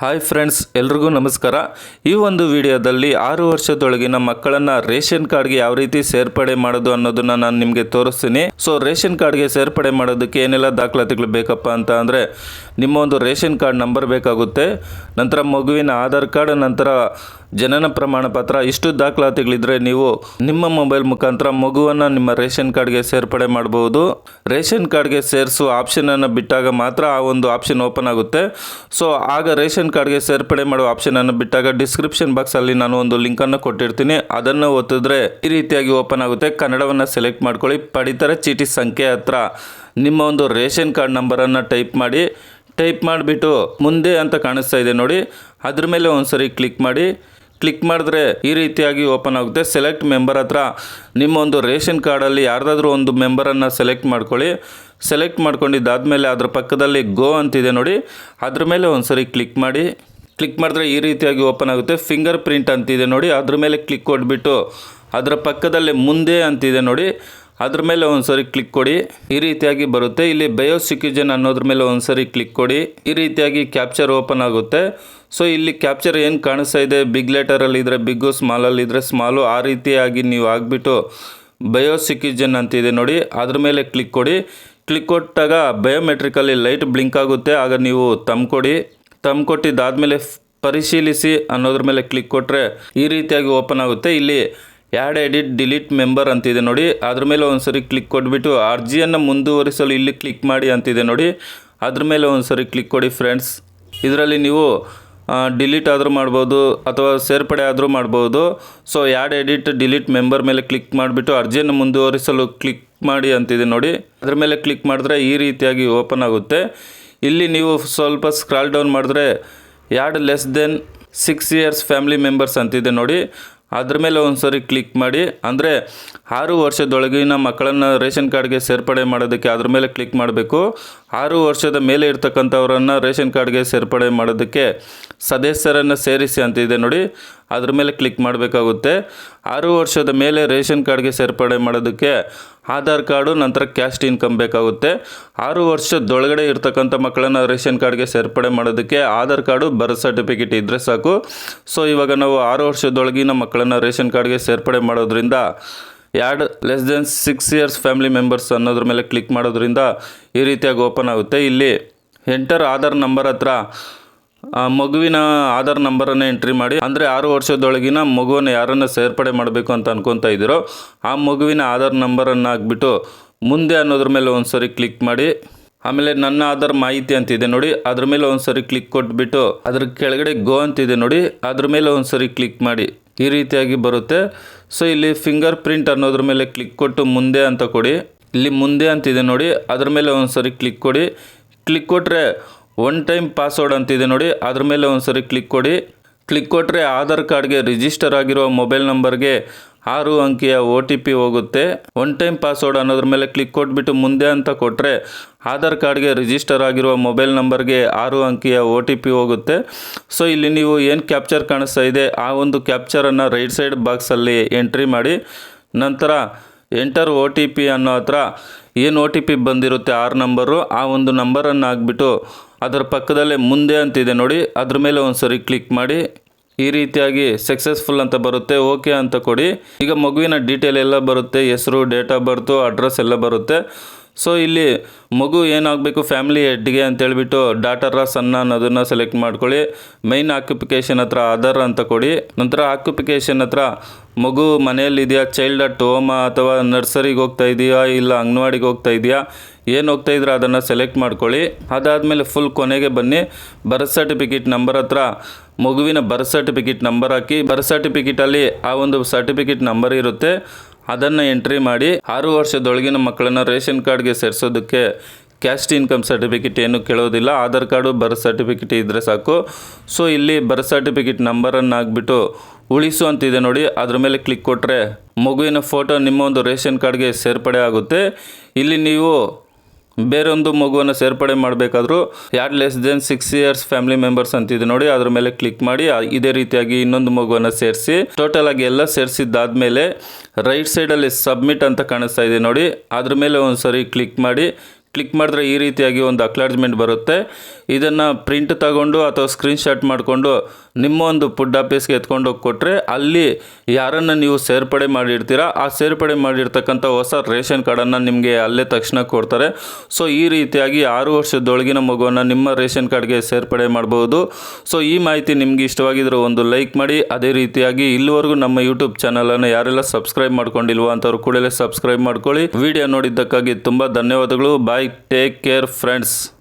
Hi friends ಎಲ್ರಿಗೂ ನಮಸ್ಕಾರ. ಈ ಒಂದು ವಿಡಿಯೋದಲ್ಲಿ ಆರು ವರ್ಷದೊಳಗಿನ ಮಕ್ಕಳನ್ನ ರೇಷನ್ ಕಾರ್ಡ್ಗೆ ಯಾವ ರೀತಿ ಸೇರ್ಪಡೆ ಮಾಡೋದು ಅನ್ನೋದನ್ನ ನಾನು ನಿಮಗೆ ತೋರಿಸ್ತೀನಿ. ಸೊ ರೇಷನ್ ಕಾರ್ಡ್ಗೆ ಸೇರ್ಪಡೆ ಮಾಡೋದಕ್ಕೆ ಏನೆಲ್ಲ ದಾಖಲಾತಿಗಳು ಬೇಕಪ್ಪ ಅಂತ ಅಂದರೆ, ನಿಮ್ಮ ಒಂದು ರೇಷನ್ ಕಾರ್ಡ್ ನಂಬರ್ ಬೇಕಾಗುತ್ತೆ. ನಂತರ ಮಗುವಿನ ಆಧಾರ್ ಕಾರ್ಡ್, ನಂತರ ಜನನ ಪ್ರಮಾಣ ಪತ್ರ ಇಷ್ಟು ದಾಖಲಾತಿಗಳಿದ್ರೆ ನೀವು ನಿಮ್ಮ ಮೊಬೈಲ್ ಮುಖಾಂತರ ಮಗುವನ್ನು ನಿಮ್ಮ ರೇಷನ್ ಕಾರ್ಡ್ಗೆ ಸೇರ್ಪಡೆ ಮಾಡಬಹುದು ರೇಷನ್ ಕಾರ್ಡ್ಗೆ ಸೇರಿಸುವ ಆಪ್ಷನನ್ನು ಬಿಟ್ಟಾಗ ಮಾತ್ರ ಆ ಒಂದು ಆಪ್ಷನ್ ಓಪನ್ ಆಗುತ್ತೆ. ಸೊ ಆಗ ರೇಷನ್ ಕಾರ್ಡ್ಗೆ ಸೇರ್ಪಡೆ ಮಾಡುವ ಆಪ್ಷನನ್ನು ಬಿಟ್ಟಾಗ ಡಿಸ್ಕ್ರಿಪ್ಷನ್ ಬಾಕ್ಸಲ್ಲಿ ನಾನು ಒಂದು ಲಿಂಕನ್ನು ಕೊಟ್ಟಿರ್ತೀನಿ. ಅದನ್ನು ಒತ್ತಿದ್ರೆ ಈ ರೀತಿಯಾಗಿ ಓಪನ್ ಆಗುತ್ತೆ. ಕನ್ನಡವನ್ನು ಸೆಲೆಕ್ಟ್ ಮಾಡ್ಕೊಳ್ಳಿ. ಪಡಿತರ ಚೀಟಿ ಸಂಖ್ಯೆ ಹತ್ರ ನಿಮ್ಮ ಒಂದು ರೇಷನ್ ಕಾರ್ಡ್ ನಂಬರನ್ನು ಟೈಪ್ ಮಾಡಿ. ಟೈಪ್ ಮಾಡಿಬಿಟ್ಟು ಮುಂದೆ ಅಂತ ಕಾಣಿಸ್ತಾ ಇದೆ ನೋಡಿ. ಅದ್ರ ಮೇಲೆ ಒಂದ್ಸರಿ ಕ್ಲಿಕ್ ಮಾಡಿ. ಕ್ಲಿಕ್ ಮಾಡಿದ್ರೆ ಈ ರೀತಿಯಾಗಿ ಓಪನ್ ಆಗುತ್ತೆ. ಸೆಲೆಕ್ಟ್ ಮೆಂಬರ್ ಹತ್ರ ನಿಮ್ಮ ಒಂದು ರೇಷನ್ ಕಾರ್ಡಲ್ಲಿ ಯಾರ್ದಾದ್ರೂ ಒಂದು ಮೆಂಬರನ್ನು ಸೆಲೆಕ್ಟ್ ಮಾಡ್ಕೊಳ್ಳಿ. ಸೆಲೆಕ್ಟ್ ಮಾಡ್ಕೊಂಡಿದ್ದಾದಮೇಲೆ ಅದರ ಪಕ್ಕದಲ್ಲಿ ಗೋ ಅಂತಿದೆ ನೋಡಿ. ಅದ್ರ ಮೇಲೆ ಒಂದ್ಸರಿ ಕ್ಲಿಕ್ ಮಾಡಿ. ಕ್ಲಿಕ್ ಮಾಡಿದ್ರೆ ಈ ರೀತಿಯಾಗಿ ಓಪನ್ ಆಗುತ್ತೆ. ಫಿಂಗರ್ ಪ್ರಿಂಟ್ ಅಂತಿದೆ ನೋಡಿ. ಅದ್ರ ಮೇಲೆ ಕ್ಲಿಕ್ ಕೊಟ್ಬಿಟ್ಟು ಅದರ ಪಕ್ಕದಲ್ಲಿ ಮುಂದೆ ಅಂತಿದೆ ನೋಡಿ. ಅದ್ರ ಮೇಲೆ ಒಂದ್ಸರಿ ಕ್ಲಿಕ್ ಕೊಡಿ. ಈ ರೀತಿಯಾಗಿ ಬರುತ್ತೆ. ಇಲ್ಲಿ ಬಯೋಸಿಕ್ಯುಜನ್ ಅನ್ನೋದ್ರ ಮೇಲೆ ಒಂದ್ಸರಿ ಕ್ಲಿಕ್ ಕೊಡಿ. ಈ ರೀತಿಯಾಗಿ ಕ್ಯಾಪ್ಚರ್ ಓಪನ್ ಆಗುತ್ತೆ. ಸೊ ಇಲ್ಲಿ ಕ್ಯಾಪ್ಚರ್ ಏನು ಕಾಣಿಸ್ತಾ ಇದೆ? ಬಿಗ್ ಲೆಟರಲ್ಲಿ ಇದ್ರೆ ಬಿಗ್ಗು ಸ್ಮಾಲಲ್ಲಿ ಇದ್ರೆ ಸ್ಮಾಲು ಆ ರೀತಿಯಾಗಿ ನೀವು ಆಗಿಬಿಟ್ಟು ಅಂತ ಇದೆ ನೋಡಿ. ಅದ್ರ ಮೇಲೆ ಕ್ಲಿಕ್ ಕೊಡಿ. ಕ್ಲಿಕ್ ಕೊಟ್ಟಾಗ ಬಯೋಮೆಟ್ರಿಕಲ್ಲಿ ಲೈಟ್ ಬ್ಲಿಂಕ್ ಆಗುತ್ತೆ. ಆಗ ನೀವು ತಮ್ ಕೊಡಿ. ತಮ್ ಪರಿಶೀಲಿಸಿ ಅನ್ನೋದ್ರ ಮೇಲೆ ಕ್ಲಿಕ್ ಕೊಟ್ಟರೆ ಈ ರೀತಿಯಾಗಿ ಓಪನ್ ಆಗುತ್ತೆ. ಇಲ್ಲಿ ಆ್ಯಡ್ ಎಡಿಟ್ ಡಿಲೀಟ್ ಮೆಂಬರ್ ಅಂತಿದೆ ನೋಡಿ. ಅದ್ರ ಮೇಲೆ ಒಂದ್ಸರಿ ಕ್ಲಿಕ್ ಕೊಟ್ಬಿಟ್ಟು ಅರ್ಜಿಯನ್ನು ಮುಂದುವರಿಸಲು ಇಲ್ಲಿ ಕ್ಲಿಕ್ ಮಾಡಿ ಅಂತಿದೆ ನೋಡಿ. ಅದ್ರ ಮೇಲೆ ಒಂದ್ಸರಿ ಕ್ಲಿಕ್ ಕೊಡಿ ಫ್ರೆಂಡ್ಸ್ ಇದರಲ್ಲಿ ನೀವು ಡಿಲೀಟ್ ಆದರೂ ಮಾಡ್ಬೋದು ಅಥವಾ ಸೇರ್ಪಡೆ ಆದರೂ ಮಾಡ್ಬೋದು. So add edit delete member ಮೇಲೆ ಕ್ಲಿಕ್ ಮಾಡಿಬಿಟ್ಟು ಅರ್ಜಿಯನ್ನು ಮುಂದುವರಿಸಲು ಕ್ಲಿಕ್ ಮಾಡಿ ಅಂತಿದೆ ನೋಡಿ. ಅದ್ರ ಮೇಲೆ ಕ್ಲಿಕ್ ಮಾಡಿದ್ರೆ ಈ ರೀತಿಯಾಗಿ ಓಪನ್ ಆಗುತ್ತೆ. ಇಲ್ಲಿ ನೀವು ಸ್ವಲ್ಪ ಸ್ಕ್ರಾಲ್ ಡೌನ್ ಮಾಡಿದ್ರೆ add less than six years family members ಅಂತಿದೆ ನೋಡಿ. ಅದ್ರ ಮೇಲೆ ಒಂದ್ಸರಿ ಕ್ಲಿಕ್ ಮಾಡಿ, ಅಂದರೆ ಆರು ವರ್ಷದೊಳಗಿನ ಮಕ್ಕಳನ್ನು ರೇಷನ್ ಕಾರ್ಡ್ಗೆ ಸೇರ್ಪಡೆ ಮಾಡೋದಕ್ಕೆ ಅದ್ರ ಮೇಲೆ ಕ್ಲಿಕ್ ಮಾಡಬೇಕು. ಆರು ವರ್ಷದ ಮೇಲೆ ಇರ್ತಕ್ಕಂಥವ್ರನ್ನು ರೇಷನ್ ಕಾರ್ಡ್ಗೆ ಸೇರ್ಪಡೆ ಮಾಡೋದಕ್ಕೆ ಸದಸ್ಯರನ್ನು ಸೇರಿಸಿ ಅಂತಿದೆ ನೋಡಿ. ಅದ್ರ ಮೇಲೆ ಕ್ಲಿಕ್ ಮಾಡಬೇಕಾಗುತ್ತೆ. ಆರು ವರ್ಷದ ಮೇಲೆ ರೇಷನ್ ಕಾರ್ಡ್ಗೆ ಸೇರ್ಪಡೆ ಮಾಡೋದಕ್ಕೆ ಆಧಾರ್ ಕಾರ್ಡು, ನಂತರ ಕ್ಯಾಸ್ಟ್ ಇನ್ಕಮ್ ಬೇಕಾಗುತ್ತೆ. ಆರು ವರ್ಷದೊಳಗಡೆ ಇರ್ತಕ್ಕಂಥ ಮಕ್ಕಳನ್ನು ರೇಷನ್ ಕಾರ್ಡ್ಗೆ ಸೇರ್ಪಡೆ ಮಾಡೋದಕ್ಕೆ ಆಧಾರ್ ಕಾರ್ಡು ಬರ್ತ್ ಸರ್ಟಿಫಿಕೇಟ್ ಇದ್ದರೆ ಸಾಕು. ಸೊ ಇವಾಗ ನಾವು ಆರು ವರ್ಷದೊಳಗಿನ ಮಕ್ಕಳನ್ನು ರೇಷನ್ ಕಾರ್ಡ್ಗೆ ಸೇರ್ಪಡೆ ಮಾಡೋದ್ರಿಂದ ಎರಡು less than six years family members ಅನ್ನೋದ್ರ ಮೇಲೆ ಕ್ಲಿಕ್ ಮಾಡೋದ್ರಿಂದ ಈ ರೀತಿಯಾಗಿ ಓಪನ್ ಆಗುತ್ತೆ. ಇಲ್ಲಿ ಎಂಟರ್ ಆಧಾರ್ ನಂಬರ್ ಹತ್ರ ಆ, ಮಗುವಿನ ಆಧಾರ್ ನಂಬರನ್ನು ಎಂಟ್ರಿ ಮಾಡಿ, ಅಂದರೆ ಆರು ವರ್ಷದೊಳಗಿನ ಮಗುವನ್ನು ಯಾರನ್ನು ಸೇರ್ಪಡೆ ಮಾಡಬೇಕು ಅಂತ ಅನ್ಕೊತಾ ಇದ್ದೀರೋ, ಆ ಮಗುವಿನ ಆಧಾರ್ ನಂಬರನ್ನು ಹಾಕ್ಬಿಟ್ಟು ಮುಂದೆ ಅನ್ನೋದ್ರ ಮೇಲೆ ಒಂದ್ಸರಿ ಕ್ಲಿಕ್ ಮಾಡಿ, ಆಮೇಲೆ ನನ್ನ ಆಧಾರ್ ಮಾಹಿತಿ ಅಂತಿದೆ ನೋಡಿ, ಅದ್ರ ಮೇಲೆ ಒಂದ್ಸರಿ ಕ್ಲಿಕ್ ಕೊಟ್ಬಿಟ್ಟು, ಅದ್ರ ಕೆಳಗಡೆ ಗೋ ಅಂತಿದೆ ನೋಡಿ, ಅದ್ರ ಮೇಲೆ ಒಂದ್ಸರಿ ಕ್ಲಿಕ್ ಮಾಡಿ, ಈ ರೀತಿಯಾಗಿ ಬರುತ್ತೆ. ಸೊ, ಇಲ್ಲಿ ಫಿಂಗರ್ ಪ್ರಿಂಟ್ ಅನ್ನೋದ್ರ ಮೇಲೆ ಕ್ಲಿಕ್ ಕೊಟ್ಟು ಮುಂದೆ ಅಂತ ಕೊಡಿ. ಇಲ್ಲಿ ಮುಂದೆ ಅಂತಿದೆ ನೋಡಿ, ಅದ್ರ ಮೇಲೆ ಒಂದ್ಸರಿ ಕ್ಲಿಕ್ ಕೊಡಿ. ಕ್ಲಿಕ್ ಕೊಟ್ಟರೆ ಒನ್ ಟೈಮ್ ಪಾಸ್ವರ್ಡ್ ಅಂತಿದೆ ನೋಡಿ. ಅದ್ರ ಮೇಲೆ ಒಂದ್ಸರಿ ಕ್ಲಿಕ್ ಕೊಡಿ. ಕ್ಲಿಕ್ ಕೊಟ್ಟರೆ ಆಧಾರ್ ಕಾರ್ಡ್ಗೆ ರಿಜಿಸ್ಟರ್ ಆಗಿರುವ ಮೊಬೈಲ್ ನಂಬರ್ಗೆ ಆರು ಅಂಕಿಯ ಒ ಟಿ ಪಿ ಹೋಗುತ್ತೆ. ಒನ್ ಟೈಮ್ ಪಾಸ್ವರ್ಡ್ ಅನ್ನೋದ್ರ ಮೇಲೆ ಕ್ಲಿಕ್ ಕೊಟ್ಬಿಟ್ಟು ಮುಂದೆ ಅಂತ ಕೊಟ್ಟರೆ ಆಧಾರ್ ಕಾರ್ಡ್ಗೆ ರಿಜಿಸ್ಟರ್ ಆಗಿರುವ ಮೊಬೈಲ್ ನಂಬರ್ಗೆ ಆರು ಅಂಕಿಯ ಒ ಟಿ ಪಿ ಹೋಗುತ್ತೆ. ಸೊ ಇಲ್ಲಿ ನೀವು ಏನು ಕ್ಯಾಪ್ಚರ್ ಕಾಣಿಸ್ತಾ ಇದೆ? ಆ ಒಂದು ಕ್ಯಾಪ್ಚರನ್ನು ರೈಟ್ ಸೈಡ್ ಬಾಕ್ಸಲ್ಲಿ ಎಂಟ್ರಿ ಮಾಡಿ. ನಂತರ ಎಂಟರ್ ಒ ಟಿ ಪಿ ಅನ್ನೋ ಹತ್ರ ಏನು ಒ ಟಿ ಪಿ ಬಂದಿರುತ್ತೆ? ಆರು ನಂಬರು ಆ ಒಂದು ನಂಬರನ್ನು ಹಾಕ್ಬಿಟ್ಟು ಅದರ ಪಕ್ಕದಲ್ಲೇ ಮುಂದೆ ಅಂತಿದೆ ನೋಡಿ. ಅದ್ರ ಮೇಲೆ ಒಂದು ಸರಿ ಕ್ಲಿಕ್ ಮಾಡಿ. ಈ ರೀತಿಯಾಗಿ ಸಕ್ಸಸ್ಫುಲ್ ಅಂತ ಬರುತ್ತೆ. ಓಕೆ ಅಂತ ಕೊಡಿ. ಈಗ ಮಗುವಿನ ಡೀಟೇಲ್ ಎಲ್ಲ ಬರುತ್ತೆ. ಹೆಸರು ಡೇಟ್ ಆಫ್ ಬರ್ತು ಅಡ್ರೆಸ್ ಎಲ್ಲ ಬರುತ್ತೆ. ಸೊ ಇಲ್ಲಿ ಮಗು ಏನಾಗಬೇಕು? ಫ್ಯಾಮಿಲಿ ಹೆಡ್ಗೆ ಅಂತ ಡಾಟರ್ ಸಣ್ಣ ಅನ್ನೋದನ್ನು ಸೆಲೆಕ್ಟ್ ಮಾಡ್ಕೊಳ್ಳಿ. ಮೈನ್ ಆಕ್ಯುಪಿಕೇಷನ್ ಹತ್ರ ಆಧಾರ್ ಅಂತ ಕೊಡಿ. ನಂತರ ಆಕ್ಯುಪಿಕೇಷನ್ ಹತ್ರ ಮಗು ಮನೆಯಲ್ಲಿದೆಯಾ? ಚೈಲ್ಡ್ ಅಟ್ ಹೋಮ ಅಥವಾ ನರ್ಸರಿಗೆ ಹೋಗ್ತಾ ಇದೆಯಾ? ಇಲ್ಲ ಅಂಗನವಾಡಿಗೆ ಹೋಗ್ತಾ ಇದೆಯಾ? ಏನು ಹೋಗ್ತಾ ಇದ್ರೆ ಅದನ್ನು ಸೆಲೆಕ್ಟ್ ಮಾಡ್ಕೊಳ್ಳಿ. ಅದಾದಮೇಲೆ ಫುಲ್ ಕೊನೆಗೆ ಬನ್ನಿ. ಬರ್ತ್ ಸರ್ಟಿಫಿಕೇಟ್ ನಂಬರ್ ಹತ್ರ ಮಗುವಿನ ಬರ್ತ್ ಸರ್ಟಿಫಿಕೇಟ್ ನಂಬರ್ ಹಾಕಿ. ಬರ್ತ್ ಸರ್ಟಿಫಿಕೇಟಲ್ಲಿ ಆ ಒಂದು ಸರ್ಟಿಫಿಕೇಟ್ ನಂಬರ್ ಇರುತ್ತೆ. ಅದನ್ನು ಎಂಟ್ರಿ ಮಾಡಿ ಆರು ವರ್ಷದೊಳಗಿನ ಮಕ್ಕಳನ್ನು ರೇಷನ್ ಕಾರ್ಡ್ಗೆ ಸೇರಿಸೋದಕ್ಕೆ ಕ್ಯಾಸ್ಟ್ ಇನ್ಕಮ್ ಸರ್ಟಿಫಿಕೇಟ್ ಏನು ಕೇಳೋದಿಲ್ಲ. ಆಧಾರ್ ಕಾರ್ಡು ಬರ್ತ್ ಸರ್ಟಿಫಿಕೇಟ್ ಇದ್ದರೆ ಸಾಕು. ಸೊ ಇಲ್ಲಿ ಬರ್ತ್ ಸರ್ಟಿಫಿಕೇಟ್ ನಂಬರನ್ನು ಹಾಕ್ಬಿಟ್ಟು ಉಳಿಸು ಅಂತಿದೆ ನೋಡಿ. ಅದ್ರ ಮೇಲೆ ಕ್ಲಿಕ್ ಕೊಟ್ಟರೆ ಮಗುವಿನ ಫೋಟೋ ನಿಮ್ಮ ಒಂದು ರೇಷನ್ ಕಾರ್ಡ್ಗೆ ಸೇರ್ಪಡೆ ಆಗುತ್ತೆ. ಇಲ್ಲಿ ನೀವು ಬೇರೊಂದು ಮಗುವನ್ನು ಸೇರ್ಪಡೆ ಮಾಡಬೇಕಾದ್ರೂ ಯಾರ್ less than six years family members ಅಂತಿದೆ ನೋಡಿ, ಅದ್ರ ಮೇಲೆ ಕ್ಲಿಕ್ ಮಾಡಿ ಇದೇ ರೀತಿಯಾಗಿ ಇನ್ನೊಂದು ಮಗುವನ್ನು ಸೇರಿಸಿ ಟೋಟಲ್ ಆಗಿ ಎಲ್ಲ ಸೇರಿಸಿದ್ದಾದ್ಮೇಲೆ ರೈಟ್ ಸೈಡಲ್ಲಿ ಸಬ್ಮಿಟ್ ಅಂತ ಕಾಣಿಸ್ತಾ ಇದೆ ನೋಡಿ, ಅದ್ರ ಮೇಲೆ ಒಂದು ಕ್ಲಿಕ್ ಮಾಡಿ ಕ್ಲಿಕ್ ಮಾಡಿದ್ರೆ ಈ ರೀತಿಯಾಗಿ ಒಂದು ಅಕ್ಲಾಡ್ಜ್ಮೆಂಟ್ ಬರುತ್ತೆ. ಇದನ್ನು ಪ್ರಿಂಟ್ ತಗೊಂಡು ಅಥವಾ ಸ್ಕ್ರೀನ್ಶಾಟ್ ಮಾಡಿಕೊಂಡು ನಿಮ್ಮ ಒಂದು ಫುಡ್ ಆಫೀಸ್ಗೆ ಎತ್ಕೊಂಡು ಹೋಗಿ ಕೊಟ್ಟರೆ ಅಲ್ಲಿ ಯಾರನ್ನು ನೀವು ಸೇರ್ಪಡೆ ಮಾಡಿರ್ತೀರಾ, ಆ ಸೇರ್ಪಡೆ ಮಾಡಿರ್ತಕ್ಕಂಥ ಹೊಸ ರೇಷನ್ ಕಾರ್ಡನ್ನು ನಿಮಗೆ ಅಲ್ಲೇ ತಕ್ಷಣ ಕೊಡ್ತಾರೆ. ಸೊ ಈ ರೀತಿಯಾಗಿ ಆರು ವರ್ಷದೊಳಗಿನ ಮಗುವನ್ನು ನಿಮ್ಮ ರೇಷನ್ ಕಾರ್ಡ್ಗೆ ಸೇರ್ಪಡೆ ಮಾಡಬಹುದು ಸೊ ಈ ಮಾಹಿತಿ ನಿಮಗೆ ಇಷ್ಟವಾಗಿದ್ದರೆ ಒಂದು ಲೈಕ್ ಮಾಡಿ. ಅದೇ ರೀತಿಯಾಗಿ ಇಲ್ಲಿವರೆಗೂ ನಮ್ಮ ಯೂಟ್ಯೂಬ್ ಚಾನಲನ್ನು ಯಾರೆಲ್ಲ ಸಬ್ಸ್ಕ್ರೈಬ್ ಮಾಡ್ಕೊಂಡಿಲ್ವೋ ಅಂಥವ್ರು ಕೂಡಲೇ ಸಬ್ಸ್ಕ್ರೈಬ್ ಮಾಡ್ಕೊಳ್ಳಿ. ವಿಡಿಯೋ ನೋಡಿದ್ದಕ್ಕಾಗಿ ತುಂಬ ಧನ್ಯವಾದಗಳು. ಬಾಯ್ Bye. Take care, friends.